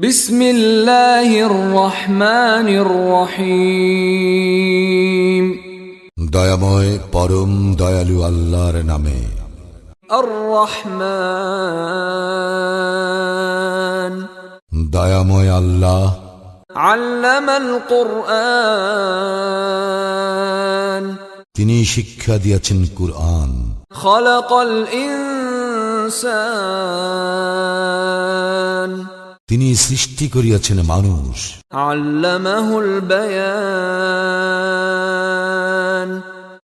বিসমিল্লাহির রহমানির রহিম। দয়াময় পরম দয়ালু আল্লাহর নামে। আর রহমান দয়াময় আল্লাহ। আল্লামাল কোরআন। তিনি শিক্ষা দিয়েছেন কুরআন। খলাকাল ইনসান। তিনি সৃষ্টি করিয়াছেন মানুষ।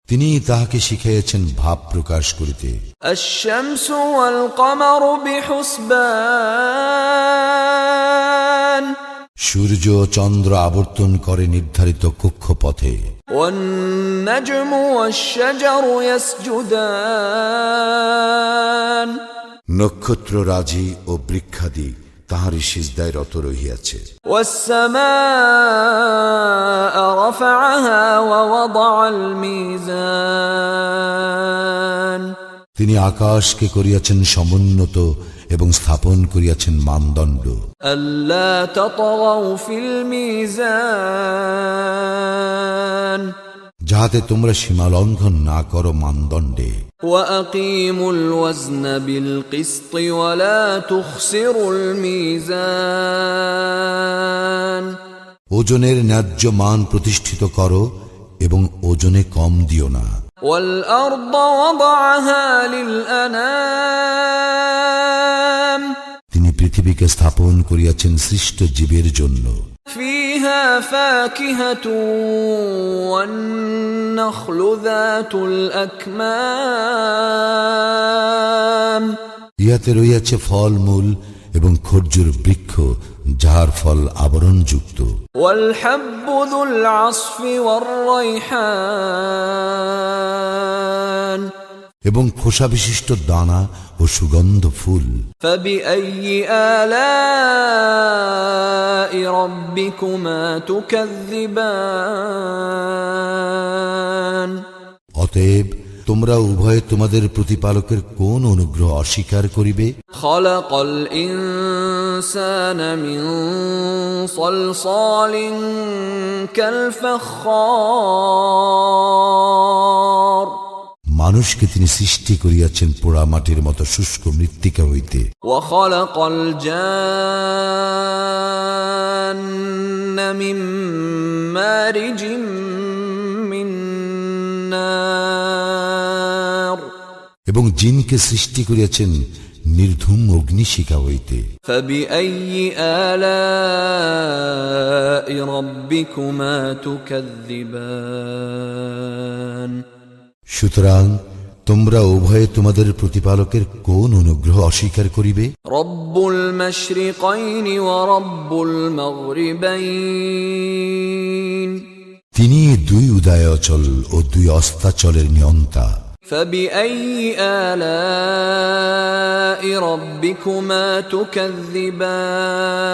তিনি তাহাকে শিখাইয়াছেন ভাব প্রকাশ করিতে। সূর্য চন্দ্র আবর্তন করে নির্ধারিত কক্ষপথে। নক্ষত্র রাজি ও বৃক্ষাদিক তাহার সিজদায় রত রহিয়াছে। তিনি আকাশকে করিয়াছেন সমুন্নত এবং স্থাপন করিয়াছেন মানদণ্ড। আল্লাহ যাহাতে তোমরা সীমা লঙ্ঘন না করো মানদণ্ডে وأقيموا الوزن بالقسط ولا تخسروا الميزان ওজনের ন্যায্য মান প্রতিষ্ঠিত করো এবং ওজনে কম দিও না والأرض وضعها للأنام তিনি পৃথিবীকে স্থাপন করিয়াছেন সৃষ্ট জীবের জন্য فيها فاكهة والنخل ذات الأكمام ইহাতে রইয়াছে ফলমূল এবং খর্জুর বৃক্ষ যাহার ফল আবরণযুক্ত والحب ذو العصف والريحان এবং খোসা বিশিষ্ট দানা ও সুগন্ধ ফুল। অতএব তোমরা উভয়ে তোমাদের প্রতিপালকের কোন অনুগ্রহ অস্বীকার করিবে? খলকল মানুষকে তিনি সৃষ্টি করিয়াছেন পোড়া মাটির মতো শুষ্ক মৃত্তিকা হইতে। এবং জিনকে সৃষ্টি করিয়াছেন নির্ধুম অগ্নিশিখা হইতে। রব্বিকুমা তুকাদ্দিবান। সুতরাং তোমরা উভয়ে তোমাদের প্রতিপালকের কোন অনুগ্রহ অস্বীকার করিবে رب المشرقين ورب المغربين তিনি দুই উদয়াচল ও দুই অস্তাচলের নিয়ন্তা فبأي آلاء ربكما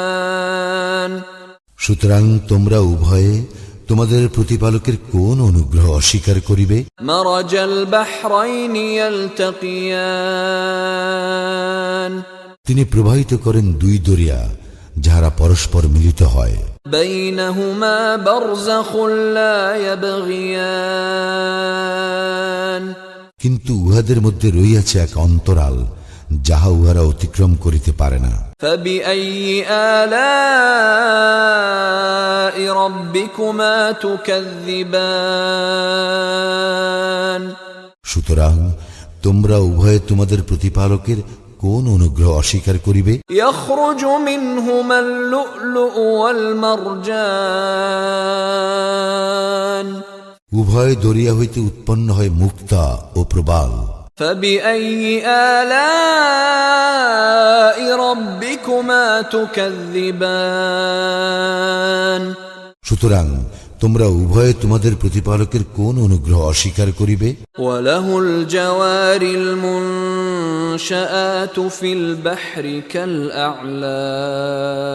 تكذبان সুতরাং তোমরা উভয়ে তোমাদের প্রতিপালকের কোন অনুগ্রহ অস্বীকার করিবে? তিনি প্রবাহিত করেন দুই দরিয়া যাহারা পরস্পর মিলিত হয়। কিন্তু উহাদের মধ্যে রইয়াছে এক অন্তরাল যাহা উহারা অতিক্রম করিতে পারে না। সুতরাং তোমরা উভয়ে তোমাদের প্রতিপালকের কোন অনুগ্রহ অস্বীকার করিবে? উভয় দরিয়া হইতে উৎপন্ন হয় মুক্তা ও প্রবাল। فبأي آلاء ربكما تكذبان সুতরাং তোমরা উভয়ে তোমাদের প্রতিপালকের কোন অনুগ্রহ অস্বীকার করিবে وله الجوار المنشآت في البحر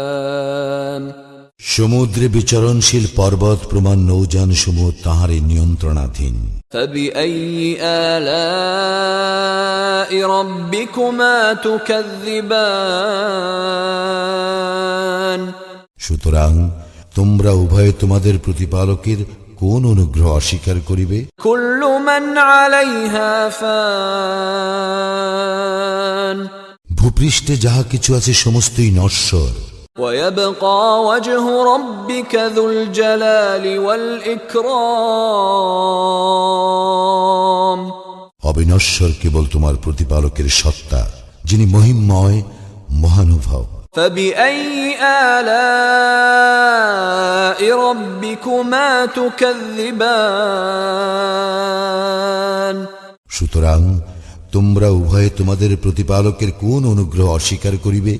كالأعلام সমুদ্রে বিচরণশীল পর্বত প্রমাণ নৌযান সমূহ তাহারই নিয়ন্ত্রণাধীন فبأي آلاء ربكما تكذبان সুতরাং তোমরা উভয়ে তোমাদের প্রতিপালকের কোন অনুগ্রহ অস্বীকার করিবে كل من عليها فان ভূপৃষ্ঠে যাহা কিছু আছে সমস্তই নশ্বর ويبقى وجه ربك ذو الجلال والإكرام অবিনশ্বর কেবল তোমার প্রতিপালকের সত্তা যিনি মহিমময় মহানুভব فبأي آلاء ربكما تكذبان সুতরাং তোমরা উভয়ে তোমাদের প্রতিপালকের কোন অনুগ্রহ অস্বীকার করিবে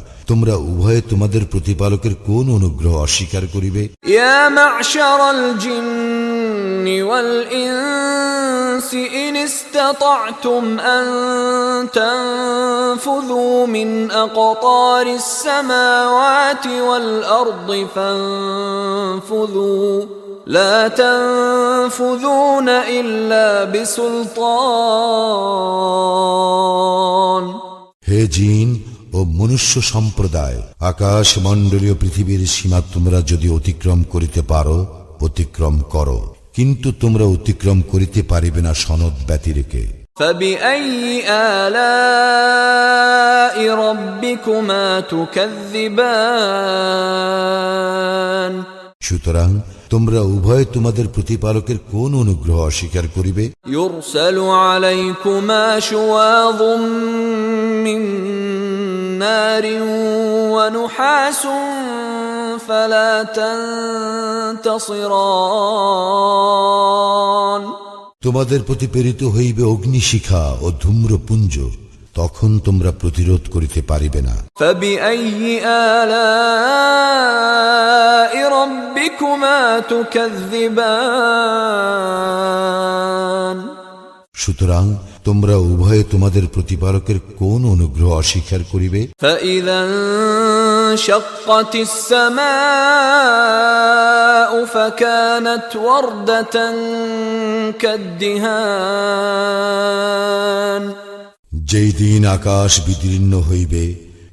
তোমরা উভয়ে তোমাদের প্রতিপালকের কোন অনুগ্রহ অস্বীকার করিবে يا معشر الجن والإنس إن استطعتم أن تنفذوا من أقطار السماوات والأرض فانفذوا لا تنفذون إلا بسلطان হে জিন ও মনুষ্য সম্প্রদায় আকাশ মণ্ডলীয় পৃথিবীর সীমা তোমরা যদি অতিক্রম করিতে পারো অতিক্রম করো কিন্তু তোমরা অতিক্রম করিতে পারিবে না সনদ ব্যতিরেকে فبأي آلاء ربكما تكذبان সুতরাং তোমরা উভয় তোমাদের প্রতিপালকের কোন অনুগ্রহ অস্বীকার করিবে? তোমাদের প্রতি প্রেরিত হইবে অগ্নিশিখা ও ধূম্রপুঞ্জ তখন তোমরা প্রতিরোধ করিতে পারিবে না। فبأي آلاء ربكما تكذبان সুতরাং তোমরা উভয়ে তোমাদের প্রতিপালকের কোন অনুগ্রহ অস্বীকার করিবে فإذا انشقت السماء فكانت وردة كالدهان যেই দিন আকাশ বিদীর্ণ হইবে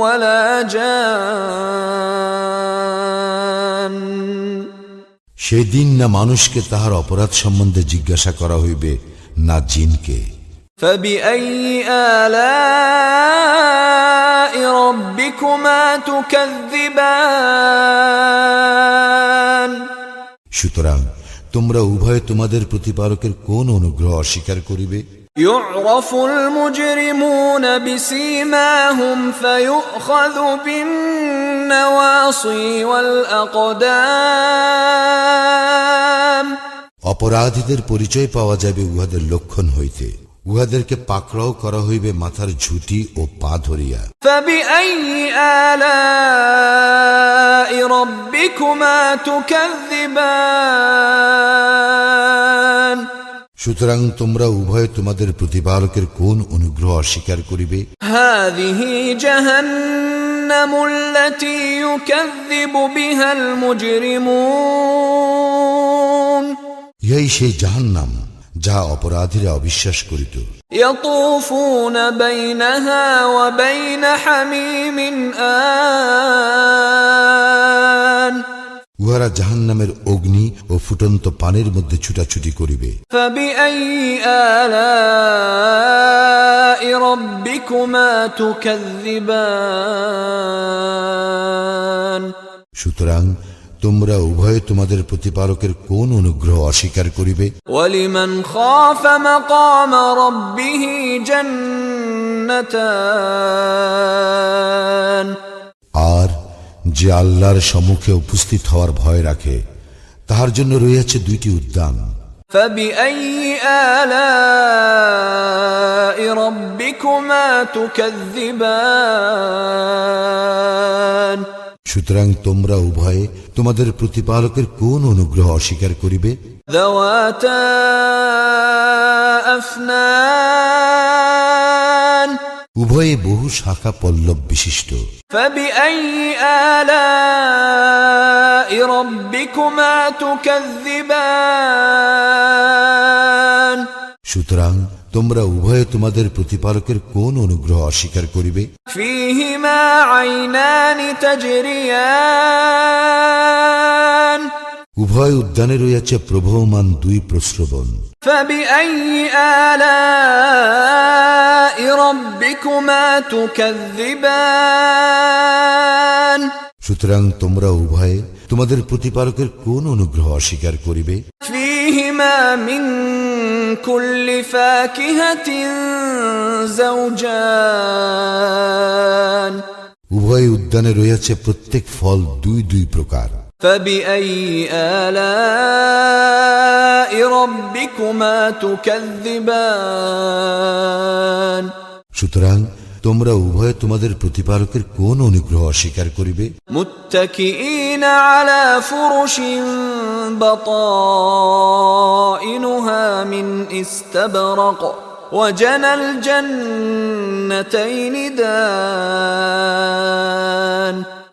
ولا جان সেদিন না মানুষকে তাহার অপরাধ সম্বন্ধে জিজ্ঞাসা করা হইবে না জিনকে فبأي آلاء ربكما تكذبان সুতরাং তোমরা উভয়ে তোমাদের প্রতিপালকের কোন অনুগ্রহ অস্বীকার করিবে يعرف المجرمون بسيماهم فيؤخذ بالنواصي والأقدام অপরাধীদের পরিচয় পাওয়া যাবে উহাদের লক্ষণ হইতে উহাদেরকে পাকড়াও করা হইবে মাথার ঝুঁটি ও পা ধরিয়া فبأي آلاء ربكما تكذبان সুতরাং তোমরা উভয়ে তোমাদের প্রতিপালকের কোন অনুগ্রহ অস্বীকার করিবে هذه جهنم التي يكذب بها المجرمون ইহাই সেই জাহান্নাম যাহা অপরাধীরা অবিশ্বাস করিত يطوفون بينها وبين حميم آن উহারা জাহান নামের অগ্নি ও ফুটন্ত পানের মধ্যে ছুটাছুটি করিবে। সুতরাং তোমরা উভয় তোমাদের প্রতিপারকের কোন অনুগ্রহ অস্বীকার করিবে? আর যে আল্লাহর সম্মুখে উপস্থিত হওয়ার ভয় রাখে তাহার জন্য রয়েছে দুইটি উদ্যান। সুতরাং তোমরা উভয়ে তোমাদের প্রতিপালকের কোন অনুগ্রহ অস্বীকার করিবে? দেওয়া উভয়ে বহু শাখা পল্লব বিশিষ্ট। সুতরাং তোমরা উভয়ে তোমাদের প্রতিপালকের কোন অনুগ্রহ অস্বীকার করিবে? ফিহিমা আইনানি তাজরিয়ান উভয় উদ্যানে রয়েছে প্রবহমান দুই প্রশ্রবণ সুতরাং তোমরা উভয়ে তোমাদের প্রতিপালকের কোন অনুগ্রহ অস্বীকার করিবে? উভয় উদ্যানে রয়েছে প্রত্যেক ফল দুই দুই প্রকার। فبأي آلاء ربكما تكذبان সুতরাং তোমরা উভয়ে তোমাদের প্রতিপালকের কোন অনুগ্রহ অস্বীকার করিবে متكئين على فرش بطائنها من استبرق وجنى الجنتين دان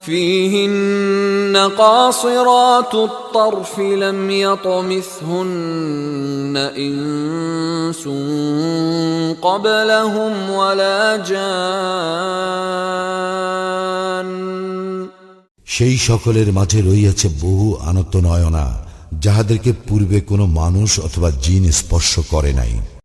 فيهن قاصرات الطرف لم يطمثهن انس قبلهم ولا جان সেই সকলের মাঝে রইয়াছে বহু আনত নয়না যাহাদেরকে পূর্বে কোনো মানুষ অথবা জিন স্পর্শ করে নাই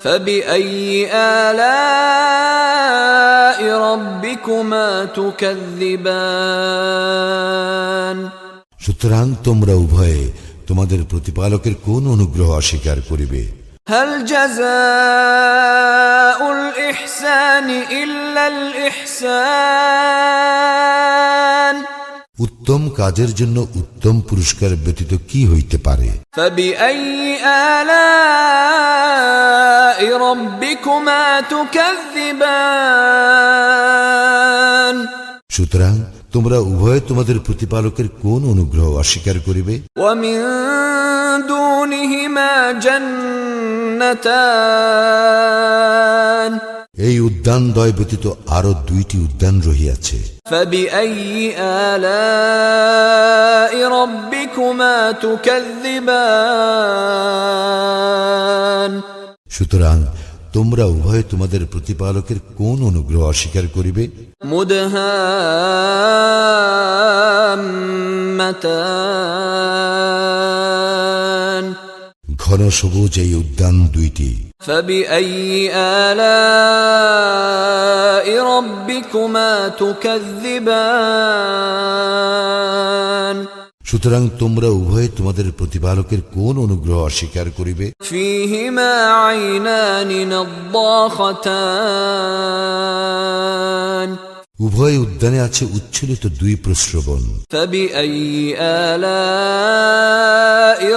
فبأي آلاء ربكما تكذبان সুতরাং তোমরা উভয়ে তোমাদের প্রতিপালকের কোন অনুগ্রহ অস্বীকার করিবে هل جزاء الإحسان إلا الإحسان উত্তম কাজের জন্য উত্তম পুরস্কার ব্যতীত কি হইতে পারে فبأي آلاء ربكما تكذبان সুতরাং তোমরা উভয় তোমাদের প্রতিপালকের কোন অনুগ্রহ অস্বীকার করিবে? এই উদ্যান দয় ব্যতীত আরও দুইটি উদ্যান রহিয়াছে। রব্বিকুমা তুকাযযিবান সুতরাং তোমরা উভয়ে তোমাদের প্রতিপালকের কোন অনুগ্রহ অস্বীকার করিবে? ঘন সবুজ এই উদ্যান দুইটি। রব্বিকুমা তুকাযযিবান। সুতরাং তোমরা উভয়ে তোমাদের প্রতিপালকের কোন অনুগ্রহ অস্বীকার করিবে? উভয় উদ্যানে আছে উচ্ছলিত দুই প্রশ্রবণ।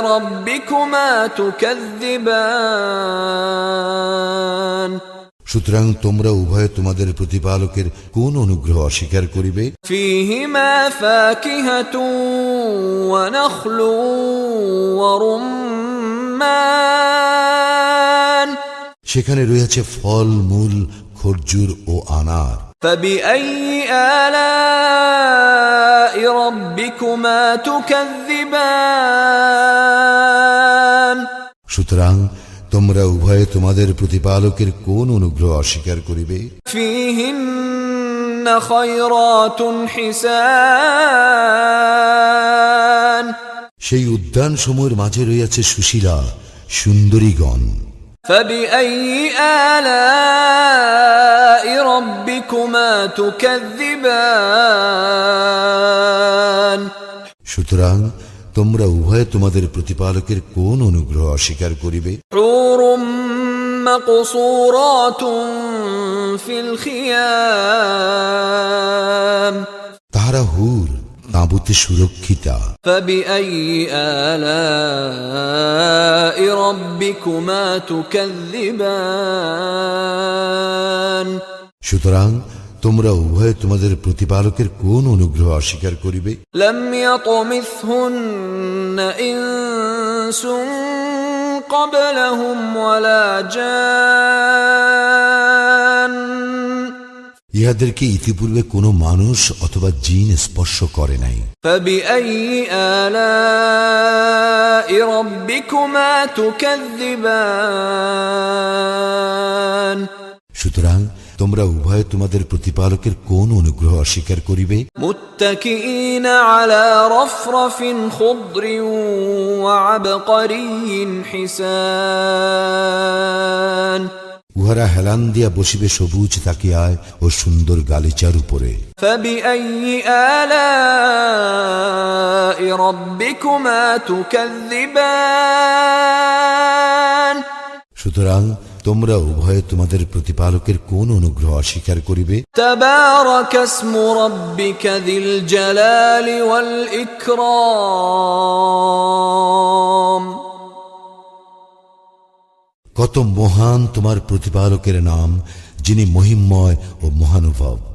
রব্বিকুমা তুকাদ্দিবান সুতরাং তোমরা উভয়ে তোমাদের প্রতিপালকের কোন অনুগ্রহ অস্বীকার করিবে? সেখানে রয়েছে ফল মূল খরজুর ও আনার। সুতরাং তোমরা উভয়ে তোমাদের প্রতিপালকের কোন অনুগ্রহ অস্বীকার করিবে? সেই উদ্যান সময়ের মাঝে রয়েছে সুশীলা সুন্দরীগণ। সুতরাং তোমরা উভয় তোমাদের প্রতিপালকের কোন অনুগ্রহ অস্বীকার করিবে? তাহারা হুর তাঁবুতে সুরক্ষিতা। সুতরাং তোমরা উভয়ে তোমাদের প্রতিপালকের কোন অনুগ্রহ অস্বীকার করিবে? ইহাদেরকে ইতিপূর্বে কোনো মানুষ অথবা জিন স্পর্শ করে নাই। সুতরাং তোমরা উভয় তোমাদের প্রতিপালকের কোন অনুগ্রহ অস্বীকার করিবে? আলা উহারা হেলান দিয়া বসিবে সবুজ তাকিয়ায় ও সুন্দর গালিচার উপরে। সুতরাং তোমরা উভয়ে তোমাদের প্রতিপালকের কোন অনুগ্রহ অস্বীকার করিবে? কত মহান তোমার প্রতিপালকের নাম যিনি মহিম্ময় ও মহানুভব।